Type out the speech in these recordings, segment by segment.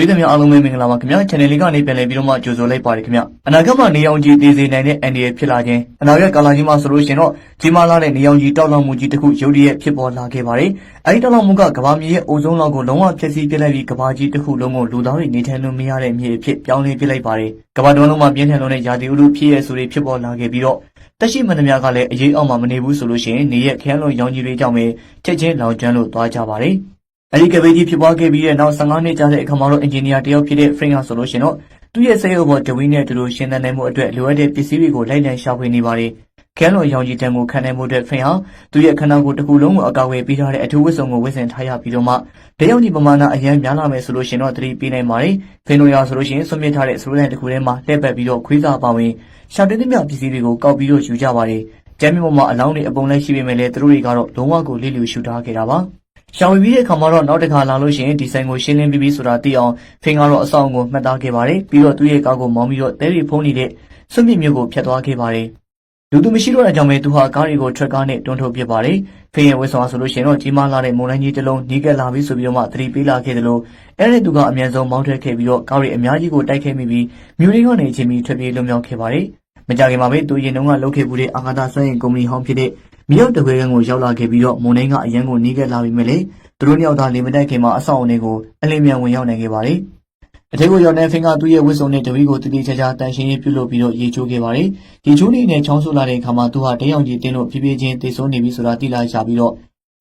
ပြည်သူများအားလုံးပဲမင်္ဂလာပါခင်ဗျာ channel လေးကနေပြန်လည်ပြီးတော့မှကြိုဆိုလိုက်ပါတယ်ခင်ဗျာအနာဂတ်မှာနေအောင်ကြီးတည်စေနိုင်တဲ့အန်ဒီရဖြစ်လာခြင်းအနာဂတ်ကာလကြီးမှာဆိုလို့ရှိရင်တော့ကြီးမားလာတဲ့နေအောင်ကြီးတောက်လောင်မှုကြီးတစ်ခုရုတ်တရက်ဖြစ်ပေါ်လာခဲ့ပါတယ်အဲဒီတောက်လောင်မှုကကမ္ဘာမြေရဲ့အိုဇုံလောက်ကိုလုံးဝဖျက်ဆီးပစ်လိုက်ပြီးကမ္ဘာကြီးတစ်ခုလုံးကိုလူသားတွေနေထိုင်လို့မရတဲ့မြေအဖြစ်ပြောင်းလဲပစ်လိုက်ပါတယ်ကမ္ဘာတော်လုံးမှာပြင်းထန်လို့တဲ့ရာသီဥတုဖြစ်ရဆိုတွေဖြစ်ပေါ်လာခဲ့ပြီးတော့တက်ရှိမနှများကလည်းအရေးအောက်မှာမနေဘူးဆိုလို့ရှိရင်နေရဲ့ခရမ်းလွန်ရောင်ကြီးတွေကြောင့်ပဲချက်ချင်းလောင်ကျွမ်းလို့သွားကြပါတယ် အဲဒီကဘေးကြီးဖြစ်ပွားခဲ့ပြီးတဲ့နောက်15နှစ်ကြာတဲ့အခါမှာတော့အင်ဂျင်နီယာတယောက်ဖြစ်တဲ့ Frank ဟာဆိုလို့ရှိရင်တော့သူ့ရဲ့စိတ်အုပ်ပေါ်ဒဝင်းနဲ့တူတူရှင်းသန်နိုင်မှုအတွက်လိုအပ်တဲ့ပစ္စည်းတွေကိုလိုက်လံရှာဖွေနေပါတယ်။ခဲလွန်ရောင်ကြီးတံကိုခံနိုင်မှုအတွက် Frank ဟာသူ့ရဲ့ခန္ဓာကိုယ်တစ်ခုလုံးကိုအကာအကွယ်ပေးထားတဲ့အထူးဝတ်စုံကိုဝတ်ဆင်ထားရပြီးတော့မှတယောက်ကြီးပမာဏအရင်များလာမယ်ဆိုလို့ရှိရင်တော့သတိပေးနိုင်ပါတယ်။ဖင်တို့ရဆိုလို့ရှိရင်ဆွမြင့်ထားတဲ့စလိုလန်တစ်ခုထဲမှာလှည့်ပတ်ပြီးတော့ခွေးစာပါဝင်ရှာတင်သမျှပစ္စည်းတွေကိုကောက်ပြီးတော့ယူကြပါတယ်။ကျမ်းမြပေါ်မှာအလောင်းတွေအပုံလိုက်ရှိပေမဲ့လည်းသူတို့တွေကတော့လုံးဝကိုလိလျူရှူထားခဲ့တာပါ။ ရှောင်ဝီပြီးတဲ့အခါမှာတော့နောက်တစ်ခါလာလို့ရှိရင်ဒီဆိုင်ကိုရှင်းလင်းပြီးပြီဆိုတာသိအောင်ဖင်ကတော့အဆောင်ကိုမှတ်သားခဲ့ပါတယ်ပြီးတော့သူ့ရဲ့ကားကိုမောင်းပြီးတော့တဲရီဖုံးနေတဲ့စွန့်မြစ်မျိုးကိုဖျက်သွားခဲ့ပါတယ်လူသူမရှိတော့တဲ့ကြောင့်ပဲသူဟာကားတွေကိုထရက်ကားနဲ့တွန်းထုတ်ပစ်ပါတယ်ဖင်ရဲ့ဝစ်ဆောင်ဆိုလို့ရှိရင်တော့ကြီးမားလာတဲ့မုန်တိုင်းကြီးတစ်လုံးနီးကပ်လာပြီဆိုပြီးတော့မှသတိပေးလာခဲ့တယ်လို့အဲ့ဒီသူကအမြန်ဆုံးမောင်းထွက်ခဲ့ပြီးတော့ကားတွေအများကြီးကိုတိုက်ခဲ့မိပြီးမြို့တွေကနေချင်းပြီးထွက်ပြေးလွန်မြောက်ခဲ့ပါတယ်မကြခင်မှာပဲသူရင်တုန်းကလုပ်ခဲ့မှုတဲ့အာဂါသစွမ်းရင်ကုမ္ပဏီဟောင်းဖြစ်တဲ့ မြောက်တခွဲကန်းကိုရောက်လာခဲ့ပြီးတော့မုန်တိုင်းကအရန်ကိုနီးကပ်လာပြီမဲ့လေသူတို့နှစ်ယောက်သားလေမတိုက်ခင်မှာအဆောင်အုံတွေကိုအလင်းမြန်ဝင်ရောက်နိုင်ခဲ့ပါတယ်အထက်ကိုရောက်တဲ့ဖင်ကသူ့ရဲ့ဝစ်စုံနဲ့တပီးကိုတတိချာချာတန်ရှင်းရေးပြုလုပ်ပြီးတော့ရေချိုးခဲ့ပါတယ်။ရေချိုးနေနဲ့ချောင်းဆူလာတဲ့အခါမှာသူဟာတယောက်ကြီးတင်းလို့ဖြည်းဖြည်းချင်းတိတ်ဆုံးနေပြီဆိုတာသိလာရပြီးတော့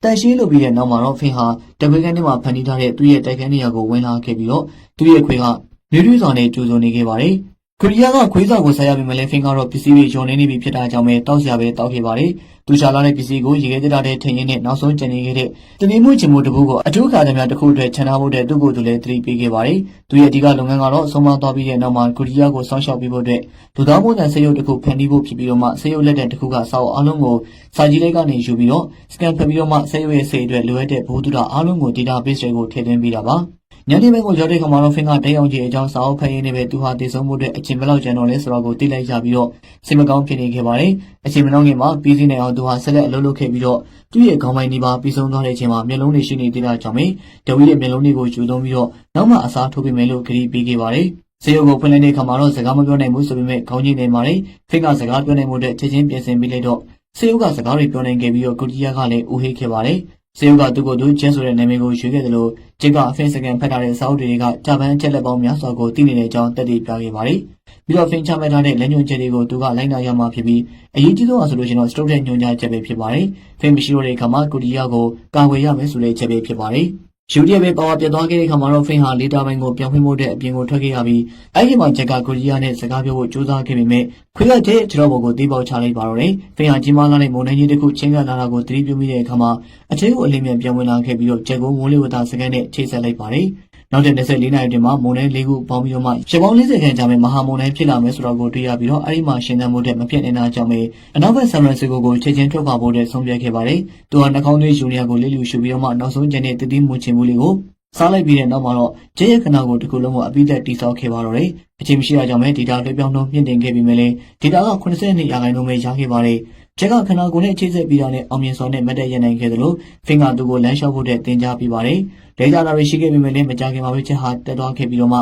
တန်ရှင်းလုပ်ပြီးတဲ့နောက်မှာတော့ဖင်ဟာတပီးကန်းထဲမှာဖန်တီးထားတဲ့သူ့ရဲ့တိုက်ခန်းနေရာကိုဝင်လာခဲ့ပြီးတော့သူ့ရဲ့ခွေကမျိုးတွေးစွာနဲ့ကျူစုံနေခဲ့ပါတယ်။ ကိုရီးယားကခွေးစာကိုဆက်ရပြီးမလဲဖင်ကတော့ပစ္စည်းတွေယုံနေနေပြီဖြစ်တာကြောင့်ပဲတောက်စရာပဲတောက်ခဲ့ပါတယ်။သူရှာလာတဲ့ပစ္စည်းကိုရေခဲတက်တာတဲ့ထင်ရင်းနဲ့နောက်ဆုံးကျန်နေခဲ့တဲ့တနေမှုချင်မှုတပုကိုအထူးအခါသမ ्या တစ်ခုအတွက်ခြံထားဖို့တဲ့သူ့ကိုယ်သူလည်းသတိပေးခဲ့ပါတယ်။သူရဲ့အဓိကလုပ်ငန်းကတော့ဆုံးမသွားပြီးတဲ့နောက်မှာကိုရီးယားကိုစောင့်ရှောက်ပြီးဖို့အတွက်လူသားပုံစံစေရုပ်တစ်ခုဖန်တီးဖို့ဖြစ်ပြီးတော့မှစေရုပ်လက်တဲ့တစ်ခုကစာအုပ်အလုံးကိုစာကြီးလေးကနေယူပြီးတော့စကန်ဖတ်ပြီးတော့မှစေရုပ်ရဲ့စေအတွက်လိုအပ်တဲ့ဘိုးတူတာအလုံးကို database တွေကိုထည့်သွင်းပေးတာပါ။ ညနေပိုင်းကိုရောက်တဲ့ခါမှာတော့ဖင်ကတဲအောင်ကြီးအကြောင်းစာအုပ်ဖတ်ရင်းနဲ့ပဲသူဟာတည်ဆုံးမှုအတွက်အချိန်ဘယ်လောက်ကျန်တော့လဲဆိုတော့ကိုသိလိုက်ရပြီးတော့စိတ်မကောင်းဖြစ်နေခဲ့ပါတယ်။အချိန်မနှောင်းခင်မှာပြီးစီးနေအောင်သူဟာဆက်လက်အလုပ်လုပ်ခဲ့ပြီးတော့သူ့ရဲ့ခေါင်းပိုင်းဒီပါပြီးဆုံးသွားတဲ့အချိန်မှာမျက်လုံးတွေရှိနေသေးတာကြောင့်ပဲဒဝီရဲ့မျက်လုံးတွေကိုယူသုံးပြီးတော့နောက်မှအစားထိုးပေးမယ်လို့ကြေညာပေးခဲ့ပါတယ်။စေယုံကိုဖွင့်လိုက်တဲ့အခါမှာတော့စကားမပြောနိုင်ဘူးဆိုပေမဲ့ခေါင်းကြီးနေပါတယ်။ဖင်ကစကားပြောနိုင်မှုအတွက်ချက်ချင်းပြင်ဆင်ပေးလိုက်တော့စေယုံကစကားတွေပြောနိုင်ခဲ့ပြီးတော့ကုတီယာကလည်းဦးဟိခဲ့ပါတယ်။ စေယုံကသူ့ကိုယ်သူကျင်းဆိုတဲ့နာမည်ကိုရွေးခဲ့တယ်လို့ကျစ်ကအဖင်စကန်ဖတ်ထားတဲ့စာအုပ်တွေကဂျပန်ချက်လက်ပေါင်းများစွာကိုသိနေတဲ့အကြောင်းတက်တည်ပြခဲ့ပါတယ်။ပြီးတော့ဖင်ချမှတ်ထားတဲ့လက်ညွှန်ချက်တွေကိုသူကလိုက်နာရမှာဖြစ်ပြီးအရေးကြီးဆုံးအဆိုလို့ရှိရင်တော့စတုတ်တဲ့ညွှန်ကြားချက်ပဲဖြစ်ပါတယ်။ဖင်မရှိတော့တဲ့အခါမှာကိုရီးယားကိုကာဝယ်ရမယ်ဆိုတဲ့ချက်ပဲဖြစ်ပါတယ်။ ယူရီးယားပဲပါဝါပြတ်သွားခဲ့တဲ့အခါမှာတော့ဖင်ဟာလေတာပိုင်းကိုပြန်ဖွင့်ဖို့တဲ့အပြင်ကိုထွက်ခဲ့ရပြီးအဲ့ဒီမှာဂျက်ကကိုရီးယားနဲ့စကားပြောဖို့ကြိုးစားခဲ့ပေမဲ့ခွေးကကျဲခြေတော်ပေါ်ကိုတီးပေါက်ချလိုက်ပါတော့တယ်။ဖင်ဟာကြီးမားလာတဲ့မုန်တိုင်းကြီးတစ်ခုချင်းကလာတာကိုသတိပြုမိတဲ့အခါမှာအချင်းကိုအလင်းမြန်ပြန်ဝင်လာခဲ့ပြီးတော့ဂျက်ကိုမိုးလေဝသစကန်နဲ့ချိတ်ဆက်လိုက်ပါတယ်။ နောက်တဲ့24နာရီတွင်မှမုန်တိုင်း၄ခုပေါင်းပြီးတော့မှရပောင်း40ခန့်ကြာမဲ့မဟာမုန်တိုင်းဖြစ်လာမယ်ဆိုတော့ကိုတွေ့ရပြီးတော့အဲ့ဒီမှာရှင်းသန်မှုတဲ့မဖြစ်နေတာကြောင့်ပဲအနောက်ဘက်ဆန်ဖရန်စစ္စကိုကိုချက်ချင်းထွက်ခွာဖို့တဲ့ဆုံးဖြတ်ခဲ့ပါတယ်။သူဟာနှာခေါင်းသွေးယူနီယာကိုလိလူရှုပြီးတော့မှနောက်ဆုံးကျန်တဲ့တည်တည်မှုချင်မှုလေးကို စားလိုက်ပြီးတဲ့နောက်မှာတော့ကျဲရခနာကိုတစ်ခုလုံးကိုအပိသက်တိဆောက်ခဲ့ပါတော့တယ်။အချိန်မရှိတာကြောင့်ပဲဒေတာလွှဲပြောင်းနှုန်းမြင့်တင်ခဲ့ပြီးမြဲလေဒေတာက82ရာခိုင်နှုန်းပဲရခဲ့ပါတယ်။ကျက်ကခနာကိုနဲ့အခြေဆက်ပြီးတာနဲ့အောင်မြင်စွာနဲ့မတ်တက်ရနိုင်ခဲ့သလိုဖင်ကသူ့ကိုလမ်းလျှောက်ဖို့တဲ့တင် जा ပြပါတယ်။ဒေတာလာတွေရှိခဲ့ပြီးမြဲလေမကြခင်မှာပဲချက်ဟာတက်သွားခဲ့ပြီးတော့မှ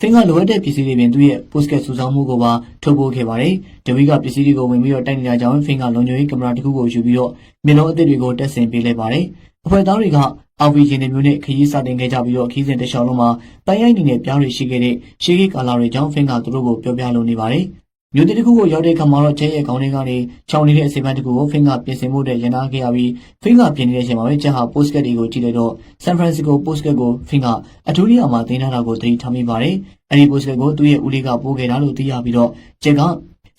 ဖင်ကလိုအပ်တဲ့ပစ္စည်းတွေပြင်သူ့ရဲ့ postcard စုဆောင်းမှုကိုပါထုတ်ပို့ခဲ့ပါတယ်။ဒဝီကပစ္စည်းတွေကိုဝင်ပြီးတော့တိုက်နေတာကြောင့်ဖင်ကလုံခြုံရေးကင်မရာတစ်ခုကိုယူပြီးတော့မျက်လုံးအသစ်တွေကိုတက်ဆင်ပေးလိုက်ပါတယ်။အဖွဲ့သားတွေက အော်ဗီဂျင်တွေမျိုးနဲ့ခရီးစတင်ခဲ့ကြပြီးတော့ခီးစဉ်တစ်လျှောက်လုံးမှာတိုင်ရိုက်နေတဲ့ပြားတွေရှိခဲ့တဲ့ရှေးကြီးကာလာတွေကြောင့်ဖင်ကသူတို့ကိုပြောပြလိုနေပါတယ်။မြို့တစ်ခုကိုရောက်တဲ့အခါမှာတော့ကျဲရဲ့ခေါင်းထဲကနေချောင်းနေတဲ့အစီအမံတစ်ခုကိုဖင်ကပြင်ဆင်မှုတဲ့ရန်နာခဲ့ရပြီးဖင်ကပြင်နေတဲ့အချိန်မှာပဲကျဟာ postcard တွေကိုကြည့်လိုက်တော့ San Francisco postcard ကိုဖင်ကအထူးနေရာမှာတင်ထားတာကိုသတိထားမိပါတယ်။အဲဒီ postcard ကိုသူ့ရဲ့ဦးလေးကပို့ခဲ့တာလို့သိရပြီးတော့ကျက်က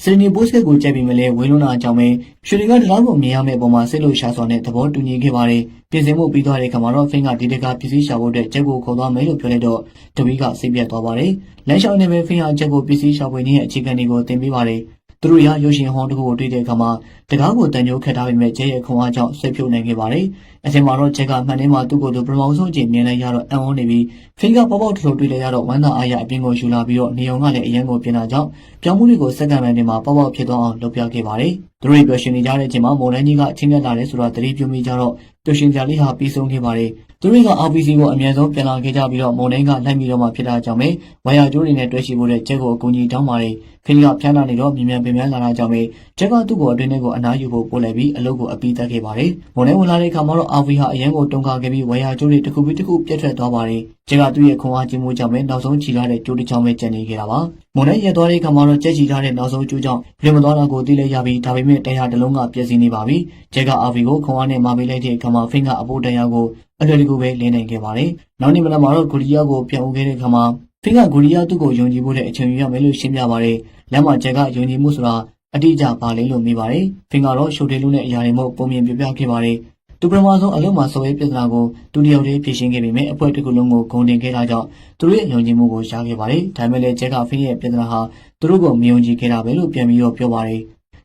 စနေပို့စ်ကတ်ကိုကြက်ပြီးမလဲဝင်းလွန်းတာအကြောင်းပဲရွှေတွေကတလားကိုမြင်ရမယ့်ပုံမှာစိတ်လို့ရှာစွာနဲ့သဘောတူညီခဲ့ပါတယ်ပြင်ဆင်မှုပြီးသွားတဲ့ခါမှာတော့ဖင်ကဒီတကပစ္စည်းရှာဖို့အတွက်ဂျက်ကိုခေါ်သွားမယ်လို့ပြောလိုက်တော့တဝီကစိတ်ပြတ်သွားပါတယ်လမ်းလျှောက်နေပဲဖင်ဟာဂျက်ကိုပစ္စည်းရှာဖွေနေတဲ့အခြေခံတွေကိုသင်ပေးပါတယ်သူ တို့ရရုပ်ရှင်ဟောင်းတစ်ခုကိုတွေ့တဲ့အခါမှာတကားကိုတန်ကြိုးခတ်ထားပြီးမဲ့ဂျဲရဲ့ခွန်အားကြောင့်ဆွဲဖြုတ်နိုင်ခဲ့ပါတယ်။အချိန်မှာတော့ဂျက်ကမှန်ထဲမှာသူ့ကိုယ်သူပထမဆုံးအချိန်မြင်လိုက်ရတော့အံ့ဩနေပြီးဖင်ကပေါပေါထထိုတွေ့လိုက်ရတော့ဝမ်းသာအားရအပြင်ကိုယူလာပြီးတော့နေအောင်ကလည်းအရန်ကိုပြင်လာကြောင်းပြောင်းမှုတွေကိုစက္ကန့်ပိုင်းထဲမှာပေါပေါဖြစ်သွားအောင်လုပ်ပြခဲ့ပါတယ်။သူတို့ပျော်ရွှင်နေကြတဲ့အချိန်မှာမုန်တိုင်းကြီးကအချင်းမြတ်လာတယ်ဆိုတော့သတိပြုမိကြတော့ပျော်ရွှင်ကြလေးဟာပြီးဆုံးခဲ့ပါတယ် သူတို့က RPC ကိုအမြဲဆုံးပြန်လာခဲ့ကြပြီးတော့မုံတိုင်းကလိုက်ပြီးတော့မှဖြစ်တာကြောင့်ပဲဝါယာကျိုးတွေနဲ့တွဲရှိဖို့တဲ့ချက်ကိုအကူအညီတောင်းပါတယ်ဖင်ကဖျားလာနေတော့မြင်မြန်ပင်မြန်လာတာကြောင့်ပဲချက်ကသူ့ကိုအတွင်းထဲကိုအနားယူဖို့ပို့လိုက်ပြီးအလုပ်ကိုအပြီးတက်ခဲ့ပါတယ်မုံတိုင်းဝင်လာတဲ့အခါမှာတော့ RV ဟာအရန်ကိုတုံခါခဲ့ပြီးဝါယာကျိုးတွေတစ်ခုပြီးတစ်ခုပြတ်ထွက်သွားပါတယ်ချက်ကသူ့ရဲ့ခွန်အားကြီးမှုကြောင့်ပဲနောက်ဆုံးချီလာတဲ့ကျိုးတစ်ချောင်းပဲကျန်နေခဲ့တာပါ မုံတိုင်းရက်သွားတဲ့အခါမှာတော့ချက်ချီထားတဲ့နောက်ဆုံးကျိုးကြောင့်ပြင်မသွားတာကိုသိလိုက်ရပြီးဒါပေမဲ့တရားတစ်လုံးကပြည့်စည်နေပါပြီချက်က RV ကိုခွန်အားနဲ့မာပေးလိုက်တဲ့အခါမှာဖင်ကအပိုးတရားကိုအလွယ်တကူပဲလင်းနိုင်ခဲ့ပါတယ်နောက်နေ့မနက်မှာတော့ဂူရီယာကိုပြန်ဦးခဲ့တဲ့အခါမှာဖင်ကဂူရီယာသူ့ကိုယုံကြည်ဖို့တဲ့အချိန်ယူရမယ်လို့ရှင်းပြပါတယ်လမ်းမှာချက်ကယုံကြည်မှုဆိုတာအတိအကျပါလိမ့်လို့မိပါတယ်ဖင်ကတော့ရှုပ်ထေးလုံးနဲ့အရာတွေမို့ပုံမြင်ပြပြခဲ့ပါတယ် သူပထမဆုံးအလုံးမှာဆော်ရဲပြဿနာကိုသူတယောက်တည်းဖြေရှင်းခဲ့ပေမဲ့အဖွဲ့တစ်ခုလုံးကိုဂုံတင်ခဲ့တာကြောင့်သူတို့ရဲ့ယုံကြည်မှုကိုရှားခဲ့ပါတယ်ဒါပေမဲ့လည်းချက်ကဖင်ရဲ့ပြဿနာဟာသူတို့ကိုမယုံကြည်ခဲ့တာပဲလို့ပြန်ပြီးတော့ပြောပါတယ်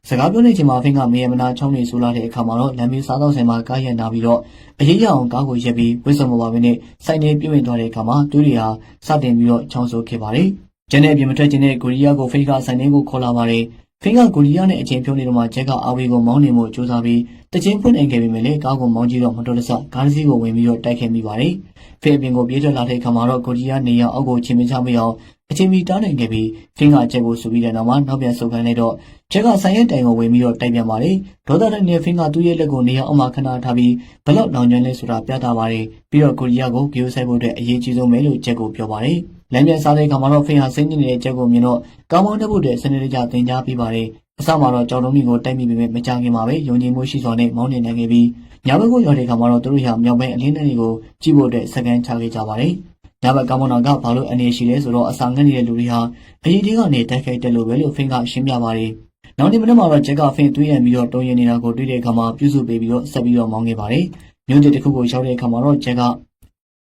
စကားပြောနေချိန်မှာဖင်ကမေယမနာချောင်းနေဆိုလာတဲ့အခါမှာတော့လမ်းမေးစားတော့ဆိုင်မှာကားရန်နာပြီးတော့အရေးရအောင်ကားကိုရက်ပြီးဝစ်စုံမပါဘဲနဲ့စိုက်နေပြည့်ဝင်သွားတဲ့အခါမှာသူတွေဟာစတင်ပြီးတော့ချောင်းဆိုခဲ့ပါတယ်။ကျန်တဲ့အပြင်မထွက်ခြင်းနဲ့ကိုရီးယားကိုဖိတ်ကဆိုင်နေကိုခေါ်လာပါတယ်။ ဖိတ်ကကိုရီးယားနဲ့အချင်းဖြုံးနေတော့မှဂျက်ကအာဝီကိုမောင်းနေမှုစူးစမ်းပြီးတချင်းဖွင့်နိုင်ခဲ့ပေမဲ့လည်းကားကိုမောင်းကြည့်တော့မတော်တဆကားတစ်စီးကိုဝင်ပြီးတော့တိုက်ခဲ့မိပါတယ်။ဖိတ်အပြင်ကိုပြေးထွက်လာတဲ့အခါမှာတော့ကိုရီးယားနေရအောက်ကိုချင်းမချမရအောင်အချင်းမီတားနိုင်ခဲ့ပြီးဖင်ကချက်ကိုဆူပြီးတဲ့နောက်မှာနောက်ပြန်ဆုတ်ခိုင်းလိုက်တော့ချက်ကဆိုင်ရဲ့တိုင်ကိုဝင်ပြီးတော့တိုက်ပြန်ပါတယ်ဒေါသတဲ့နေဖင်ကသူ့ရဲ့လက်ကိုနေရာအောက်မှာခဏထားပြီးဘလောက်လောင်ကျွမ်းလဲဆိုတာပြသပါတယ်ပြီးတော့ကိုရီးယားကိုဂီယိုဆိုင်ဖို့အတွက်အရေးကြီးဆုံးပဲလို့ချက်ကိုပြောပါတယ် လမ်းပြန်စားတဲ့အခါမှာတော့ဖင်ဟာစိတ်ညစ်နေတဲ့ချက်ကိုမြင်တော့ကောင်းမောင်းတက်ဖို့အတွက်စနေတကျသင်ကြားပေးပါတယ်အစမှာတော့ကြောင်တုံးကြီးကိုတိုက်မိပေမဲ့မကြခင်မှာပဲယုံကြည်မှုရှိစွာနဲ့မောင်းနေနိုင်ခဲ့ပြီးညဘက်ကိုရောက်တဲ့အခါမှာတော့သူတို့ဟာမြောက်ပိုင်းအလင်းတွေကိုကြည့်ဖို့အတွက်စကန်ချခဲ့ကြပါတယ်ညဘက်ကောင်းမွန်တော်ကဘာလို့အနေရှိလဲဆိုတော့အစာငတ်နေတဲ့လူတွေဟာအရေးကြီးကနေတိုက်ခိုက်တယ်လို့ပဲလို့ဖင်ကရှင်းပြပါတယ်။နောက်နေ့မနေ့မှာတော့ဂျက်ကဖင်သွေးရံပြီးတော့တုံးရင်နေတာကိုတွေ့တဲ့အခါမှာပြုစုပေးပြီးတော့ဆက်ပြီးတော့မောင်းခဲ့ပါတယ်။မြို့တစ်ခုကိုရောက်တဲ့အခါမှာတော့ဂျက်က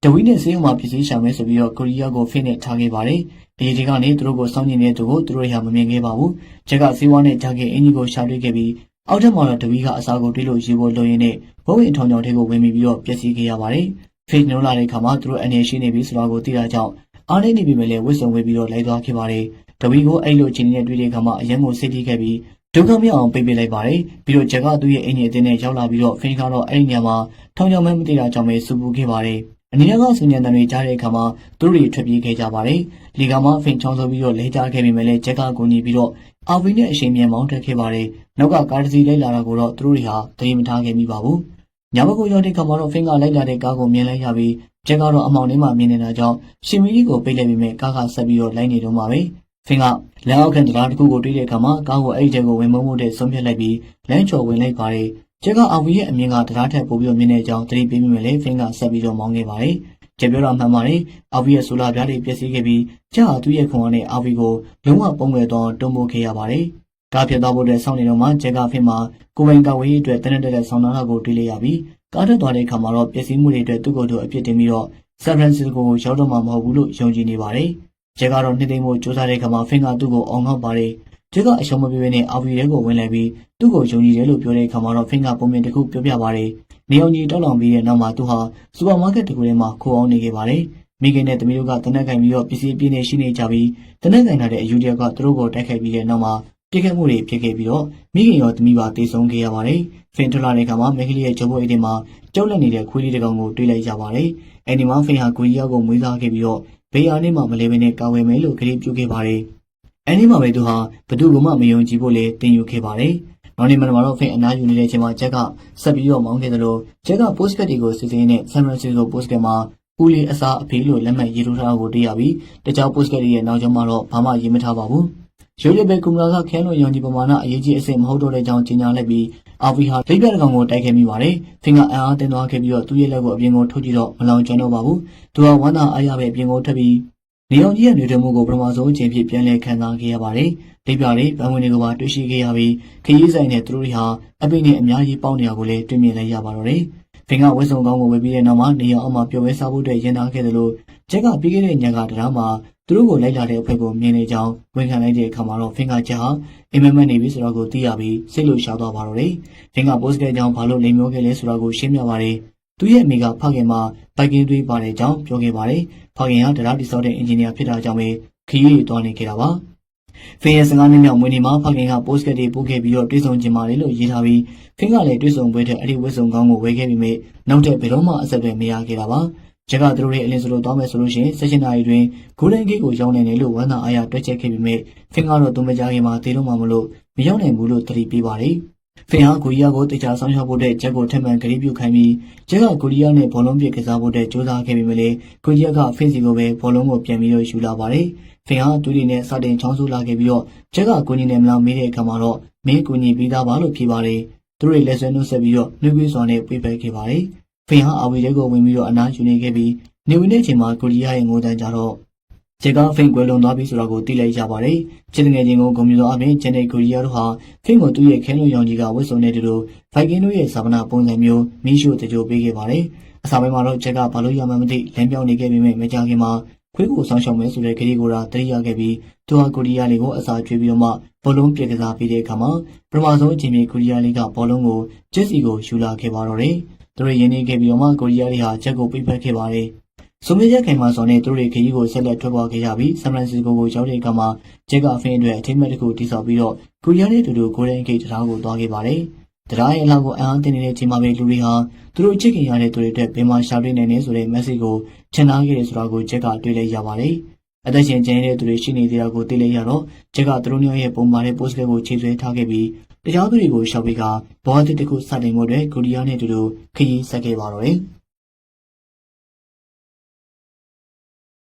တဝီနဲ့ဆေးရုံမှာပြည်စည်းရှာမယ်ဆိုပြီးတော့ကိုရီးယားကိုဖင်နဲ့ထားခဲ့ပါတယ်။အရေးကြီးကနေသူတို့ကိုစောင့်ကြည့်နေတဲ့သူကိုသူတို့ဟာမမြင်ခဲ့ပါဘူး။ဂျက်ကဆေးဝါးနဲ့ဂျက်ကအင်ဂျီကိုရှာတွေ့ခဲ့ပြီးအောက်ထပ်မှာတော့တဝီကအစာကိုတွေးလို့ရေပေါ်လွှရင်းနဲ့ဘုံဝင်ထောင်ချောင်ထဲကိုဝင်ပြီးတော့ပျက်စီးခဲ့ရပါတယ်။ face နိုးလာတဲ့အခါမှာသူတို့အနေရှိနေပြီဆိုတာကိုသိတာကြောင့်အားနေနေပြီမဲ့လည်းဝစ်စုံဝေးပြီးတော့လိုက်သွားခဲ့ပါတယ်။တဝီကိုအဲ့လိုချင်းနဲ့တွေ့တဲ့အခါမှာအရင်ကိုစိတ်ထိခဲ့ပြီးဒုက္ခမြောက်အောင်ပိတ်ပစ်လိုက်ပါတယ်။ပြီးတော့ဂျက်ကသူ့ရဲ့အင်ဂျင်အတင်းနဲ့ရောက်လာပြီးတော့ဖင်ကတော့အဲ့ဒီညမှာထောင်ချောင်မဲမသိတာကြောင့်ပဲစူပူခဲ့ပါတယ်။ အနေနဲ့ကဆင်ញံတန်တွေကြားတဲ့အခါမှာသူတို့တွေထွက်ပြေးခဲ့ကြပါတယ်။လီကမှာဖင်ချောင်းဆိုပြီးတော့လဲကြခဲ့ပြီမဲ့လည်းဂျက်ကကိုညီပြီးတော့အာဗီနဲ့အချိန်မြန်မောင်းတက်ခဲ့ပါတယ်။နောက်ကကားတစ်စီးလိုက်လာတာကိုတော့သူတို့တွေဟာသတိမထားခဲ့မိပါဘူး။ညဘက်ကိုရောက်တဲ့အခါမှာတော့ဖင်ကလိုက်လာတဲ့ကားကိုမြင်လိုက်ရပြီးကျက်ကတော့အမောင်ထဲမှာမြင်နေတာကြောင့်ရှင်မီကြီးကိုပိတ်လိုက်ပြီးမြဲကားကဆက်ပြီးတော့လိုက်နေတော့မှာပဲဖင်ကလမ်းအောက်ခံတရားတစ်ခုကိုတွေးတဲ့အခါမှာကားကိုအဲ့ဒီကျက်ကိုဝင်မုံမှုတဲ့ဆုံးဖြတ်လိုက်ပြီးလမ်းချော်ဝင်လိုက်ပါတယ် ကျက်ကအာဝီရဲ့အမြင်ကတရားထက်ပိုပြီးတော့မြင်တဲ့အကြောင်းသတိပေးမိမယ်လေဖင်ကဆက်ပြီးတော့မောင်းခဲ့ပါတယ်ကျက်ပြောတာမှန်ပါတယ်အာဝီရဲ့ဆိုလာပြားတွေပျက်စီးခဲ့ပြီးကျက်ဟာသူ့ရဲ့ခွန်အားနဲ့အာဝီကိုလုံးဝပုံငယ်တော့တွန်းပို့ခဲ့ရပါတယ်ကားဖြစ်သွားဖို့အတွက်စောင့်နေတော့မှဂျက်ကဖင်မှာကိုပိုင်ကဝေးအတွက်တနက်တက်တဲ့ဆောင်းနာကိုတွေးလိုက်ရပြီးကားတက်သွားတဲ့အခါမှာတော့ပျက်စီးမှုတွေအတွက်သူ့ကိုယ်သူအပြစ်တင်ပြီးတော့ဆန်ဖရန်စစ္စကိုကိုရောက်တော့မှာမဟုတ်ဘူးလို့ယုံကြည်နေပါတယ်။ဂျက်ကတော့နှစ်သိမ့်မှုစူးစမ်းတဲ့အခါမှာဖင်ကသူ့ကိုအောင်ငေါ့ပါတယ်။ ဂျက်ကအရှုံးမပြေဘဲနဲ့အာဗီရဲကိုဝင်လိုက်ပြီးသူ့ကိုယုံကြည်တယ်လို့ပြောတဲ့အခါမှာတော့ဖင်ကပုံမြင်တစ်ခုပြောပြပါတယ်။နေအောင်ကြီးတောက်လောင်ပြီးတဲ့နောက်မှာသူဟာစူပါမားကတ်တစ်ခုထဲမှာခိုးအောင်နေခဲ့ပါတယ်။မိခင်နဲ့သမီးတို့ကတနက်ကင်ပြီးတော့ပစ္စည်းပြည့်နေရှိနေကြပြီးတနက်ကင်ထားတဲ့အယူတယောက်ကသူတို့ကိုတိုက်ခိုက်ပြီးတဲ့နောက်မှာပြစ်ခတ်မှုတွေဖြစ်ခဲ့ပြီးတော့မိခင်ရောသမီးပါတေဆုံးခဲ့ရပါတယ်။ဖင်ထွက်လာတဲ့အခါမှာမက်ကလေးရဲ့ဂျုံဘိုအိတ်ထဲမှာကြောက်လက်နေတဲ့ခွေးလေးတစ်ကောင်ကိုတွေ့လိုက်ရပါတယ်။အဲဒီမှာဖင်ဟာကိုရီးယားကိုမွေးစားခဲ့ပြီးတော့ဘေးအားနဲ့မှမလဲဘဲနဲ့ကာဝယ်မယ်လို့ကတိပြုခဲ့ပါတယ်။ အဲဒီမှာပဲသူဟာဘသူ့ကမှမယုံကြည်ဖို့လည်းတင်ယူခဲ့ပါတယ်။နောက်နေ့မှတော့ဖင်အနားယူနေတဲ့အချိန်မှာဂျက်ကဆက်ပြီးတော့မောင်းခဲ့တယ်လို့ဂျက်ကပို့စကတ်တွေကိုစစ်စင်းနဲ့ဆန်ဖရန်စစ္စကိုပို့စကတ်မှာဦးလေးအစားအဖေးလို့လက်မှတ်ရေးထိုးထားတာကိုတွေ့ရပြီးတခြားပို့စကတ်တွေရဲ့နောက်ကျောင်းမှာတော့ဘာမှရေးမထားပါဘူး။ရုပ်ရည်ပဲကွန်ပျူတာကခန်းလိုရောင်ကြီးပမာဏအရေးကြီးအဆင့်မဟုတ်တော့တဲ့အကြောင်းကြေညာလိုက်ပြီးအာဗီဟာလိပ်ပြတစ်ကောင်ကိုတိုက်ခဲ့မိပါတယ်။ဖင်ကအံအားတင်သွားခဲ့ပြီးတော့သူ့ရဲ့လက်ကိုအပြင်ကိုထုတ်ကြည့်တော့မလောင်ကျွမ်းတော့ပါဘူး။သူဟာဝမ်းသာအားရပဲအပြင်ကိုထွက်ပြီး နေအောင်ကြီးရဲ့နေထိုင်မှုကိုပထမဆုံးအချိန်ဖြစ်ပြန်လည်ခံစားခဲ့ရပါတယ်။လိပ်ပြတွေဗန်ဝင်တွေကိုပါတွေ့ရှိခဲ့ရပြီးခရီးဆိုင်တဲ့သူတို့တွေဟာအပိနဲ့အများကြီးပေါင်းနေရကိုလည်းတွေ့မြင်လိုက်ရပါတော့တယ်။ဖင်ကဝက်စုံကောင်းကိုဝယ်ပြီးတဲ့နောက်မှာနေအောင်အောက်မှာပျော်ပွဲစားဖို့အတွက်ရင်သားခဲ့တယ်လို့ဂျက်ကပြီးခဲ့တဲ့ညကတရားမှာသူတို့ကိုလိုက်လာတဲ့အဖွဲ့ကိုမြင်နေကြောင်းဝန်ခံလိုက်တဲ့အခါမှာတော့ဖင်ကချက်ဟာအိမ်မက်မက်နေပြီဆိုတော့ကိုသိရပြီးစိတ်လို့ရှားသွားပါတော့တယ်။ဖင်ကပို့စကဲကြောင့်ဘာလို့လိမ်မျောခဲ့လဲဆိုတော့ကိုရှင်းပြပါတယ်။ သူရဲ့အမိကဖခင်မှာဘိုက်ကင်းသွေးပါတဲ့အကြောင်းပြောခဲ့ပါတယ်။ဖခင်ကတရားတိစောတဲ့အင်ဂျင်နီယာဖြစ်တာကြောင့်ပဲခရီးတွေတွားနေခဲ့တာပါ။ဖင်ရဲ့15နှစ်မြောက်မွေးနေ့မှာဖခင်ကပို့စကတ်တွေပို့ခဲ့ပြီးတော့တွေ့ဆုံကြပါတယ်လို့ရေးထားပြီးဖင်ကလည်းတွေ့ဆုံပွဲတဲ့အဲ့ဒီဝတ်စုံကောင်းကိုဝယ်ခဲ့ပြီးမြဲနောက်တဲ့ဘယ်တော့မှအဆက်အသွယ်မရခဲ့တာပါ။ကျက်ကသူတို့ရဲ့အလင်းစလို့တောင်းမယ်ဆိုလို့ရှိရင်16နာရီတွင်ဂိုလန်ဂိတ်ကိုရောက်နိုင်တယ်လို့ဝန်သာအားရတွက်ချက်ခဲ့ပြီးမြဲဖင်ကတော့သူမကြခင်မှာတေတော့မှမလို့မရောက်နိုင်ဘူးလို့သတိပေးပါတယ်။ ဖင်ဟာကိုရီးယားကိုတေချာဆောင်ရှောက်ဖို့တဲ့ဂျက်ကိုထက်မှန်ဂရီးပြုခိုင်းပြီးဂျက်ကကိုရီးယားနဲ့ဘောလုံးပစ်ကစားဖို့တဲ့ကြိုးစားခဲ့ပြီးမြဲကိုရီးယားကဖင်စီကိုပဲဘောလုံးကိုပြန်ပြီးတော့ယူလာပါတယ်။ဖင်ဟာတူဒီနဲ့စတင်ချောင်းဆူလာခဲ့ပြီးတော့ဂျက်ကကိုကြီးနဲ့မလားမေးတဲ့အခါမှာတော့မင်းကိုကြီးပြီးသားပါလို့ဖြေပါတယ်။သူတို့လက်ဆွဲနှုတ်ဆက်ပြီးတော့နှွေးကွေးစွာနဲ့ပြေးပက်ခဲ့ပါတယ်။ဖင်ဟာအာဝီတဲကိုဝင်ပြီးတော့အနားယူနေခဲ့ပြီးနေဝင်တဲ့အချိန်မှာကိုရီးယားရဲ့ငိုတန်းကြတော့ ဂျက်ကဖင်ကွယ်လွန်သွားပြီဆိုတာကိုသိလိုက်ရပါတယ်။ချစ်ငယ်ချင်းကိုဂုဏ်ပြုသောအပြင်ဂျန်နဲ့ကိုရီးယားတို့ဟာဖင်ကိုသူ့ရဲ့ခဲလုံးရောင်ကြီးကဝတ်စုံနေတူတူဖိုက်ကင်းတို့ရဲ့စာပနာပုံစံမျိုးမီးရှို့တကြိုပေးခဲ့ပါတယ်။အစာပိုင်းမှာတော့ဂျက်ကဘာလို့ရမှန်းမသိလမ်းပြောင်းနေခဲ့ပေမဲ့မကြခင်မှာခွေးကိုဆောင်ရှောက်မယ်ဆိုတဲ့ခရီးကိုသာတရိယာခဲ့ပြီးသူဟာကိုရီးယားလေးကိုအစာကျွေးပြီးတော့မှဘောလုံးပြက်ကစားပေးတဲ့အခါမှာပထမဆုံးအချိန်မြေကိုရီးယားလေးကဘောလုံးကိုဂျက်စီကိုယူလာခဲ့ပါတော့တယ်။သူတို့ရင်းနှီးခဲ့ပြီးတော့မှကိုရီးယားလေးဟာဂျက်ကိုပိတ်ဖက်ခဲ့ပါတယ်။ ဆိုမီရက်ခင်မှာဆိုနေသူတို့ရဲ့ခရီးကိုဆက်လက်ထွက်ပေါ်ခဲ့ကြပြီးဆန်ဖရန်စစ္စကိုကိုရောက်တဲ့အခါမှာဂျက်ကအဖင်းအတွက်အထိမ်းအမှတ်တစ်ခုတည်ဆောက်ပြီးတော့ကိုရီးယားနဲ့အတူတူဂိုလန်ဂိတ်တရားကိုသွားခဲ့ပါတယ်။တရားရဲ့အလောက်ကိုအံ့အားသင့်နေတဲ့အချိန်မှာပဲလူတွေဟာသူတို့ချစ်ခင်ရတဲ့သူတွေအတွက်ဘယ်မှာရှာတွေ့နိုင်လဲဆိုတဲ့ message ကိုထင်ထားခဲ့တယ်ဆိုတာကိုဂျက်ကတွေ့လိုက်ရပါတယ်။အသက်ရှင်ကျန်တဲ့သူတွေရှိနေသေးတာကိုသိလိုက်ရတော့ဂျက်ကသူတို့မျိုးရဲ့ပုံမှန်တဲ့ post ကိုချိန်ဆွဲထားခဲ့ပြီးတရားသူတွေကိုရှောက်ပြီးကဘောအသစ်တစ်ခုစတင်ဖို့အတွက်ကိုရီးယားနဲ့အတူတူခရီးဆက်ခဲ့ပါတော့တယ်။